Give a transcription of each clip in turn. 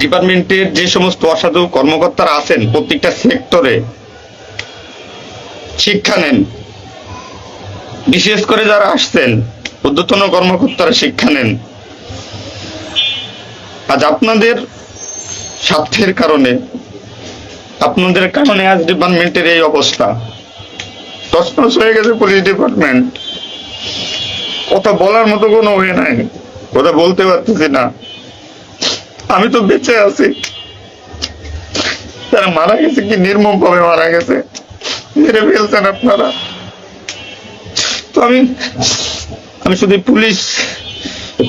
ডিপার্টমেন্টের যে সমস্ত অসাধু কর্মকর্তারা আছেন প্রত্যেকটা সেক্টরে শিক্ষা নেন। বিশেষ করে যারা আসছেন, ঊর্ধ্বতন কর্মকর্তারা শিক্ষা নেন। আজ আপনাদের স্বার্থের কারণে, আপনাদের কারণে আজ ডিপার্টমেন্টের এই অবস্থা। তছনছ হয়ে গেছে পুলিশ ডিপার্টমেন্ট। কথা বলার মতো কোনো ওয়ে নাই। কথা বলতে পারতেছি না। আমি তো বেঁচে আছি। তারা মারা গেছে কি নির্মম ভাবে মারা গেছে? মেরে ফেলছেন আপনারা। তো আমি আমি শুধু পুলিশ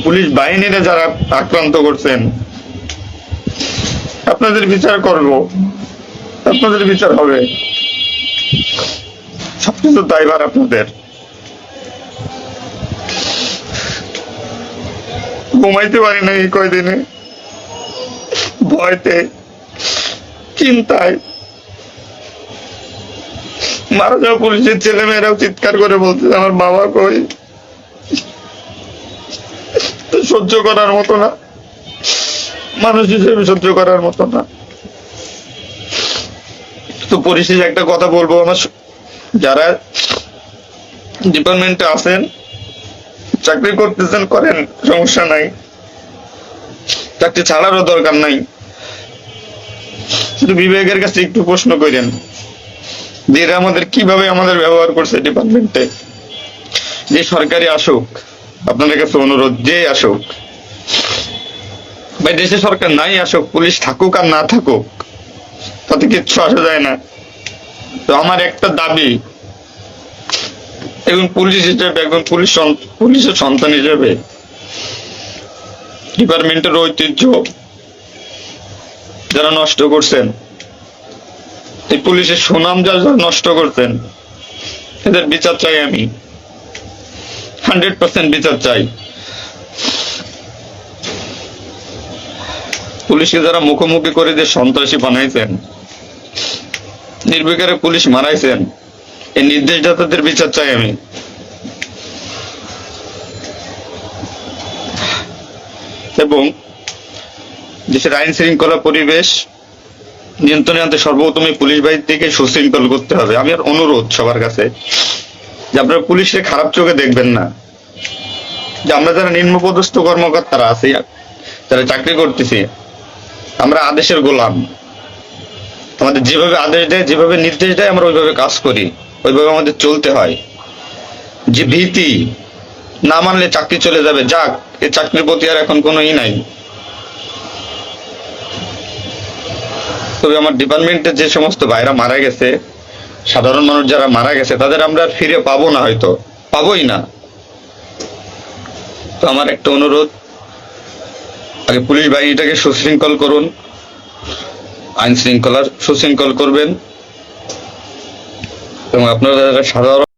পুলিশ বাহিনীরা যারা আক্রান্ত করছেন, আপনাদের বিচার করব। আপনাদের বিচার হবে। সবকিছু দায়ভার আপনাদের। ঘুমাইতে পারি না এই কয়দিনে। ভয়তে, চিন্তায়। মারা যাওয়া পুলিশের ছেলে মেয়েরাও চিৎকার করে বলছে আমার বাবা কই? সহ্য করার মতো না। মানুষ হিসেবে সহ্য করার মতো না। তো পরিশেষ একটা কথা বলব আমার যারা ডিপার্টমেন্টে আছেন, চাকরি করতেছেন, করেন, সমস্যা নাই। চাকরি ছাড়ারও দরকার নাই। শুধু বিবেকের কাছে একটু প্রশ্ন করেন যে এরা আমাদের কীভাবে আমাদের ব্যবহার করছে ডিপার্টমেন্টে? যে সরকারি আসুক, আপনাদের কাছে অনুরোধ, যে আসুক। ভাই, দেশে সরকার নাই আসুক, পুলিশ থাকুক আর না থাকুক, তাতে কিচ্ছু আসা যায় না। তো আমার একটা দাবি, একজন পুলিশ হিসেবে, একজন পুলিশ পুলিশের সন্তান হিসেবে, ডিপার্টমেন্টের ঐতিহ্য যারা নষ্ট করছেন, এই পুলিশের সুনাম যারা নষ্ট করছেন, এদের বিচার চাই আমি। হান্ড্রেড পার্সেন্ট বিচার চাই। পুলিশকে যারা মুখোমুখি করে যে সন্ত্রাসী বানাইছেন, নির্বিকারে পুলিশ মারাইছেন, এই নির্দেশদাতাদের বিচার চাই আমি। এবং দেশের আইন শৃঙ্খলা পরিবেশ নিয়ন্ত্রণে আনতে সর্বপ্রথম পুলিশ বাহিনীকে সুশৃঙ্খল করতে হবে। আমি আর অনুরোধ সবার কাছে যে আপনারা পুলিশের খারাপ চোখে দেখবেন না। যে আমরা যারা নিম্নপদস্থ কর্মকর্তারা আছি, যারা চাকরি করতেছি, আমরা আদেশের গোলাম। আমাদের যেভাবে আদেশ দেয়, যেভাবে নির্দেশ দেয়, আমরা ওইভাবে কাজ করি। ওইভাবে আমাদের চলতে হয়। যে ভীতি না মানলে চাকরি চলে যাবে, যাক এই চাকরির প্রতি আর এখন কোনো ই নাই। তবে আমার ডিপার্টমেন্টের যে সমস্ত ভাইরা মারা গেছে, সাধারণ মানুষ যারা মারা গেছে, তাদের আমরা ফিরে পাবো না হয়তো, পাবোই না। তো আমার একটা অনুরোধ, আগে পুলিশ বাহিনীটাকে সুশৃঙ্খল করুন, আইন শৃঙ্খলার সুশৃঙ্খল করবেন, এবং আপনারা সাধারণ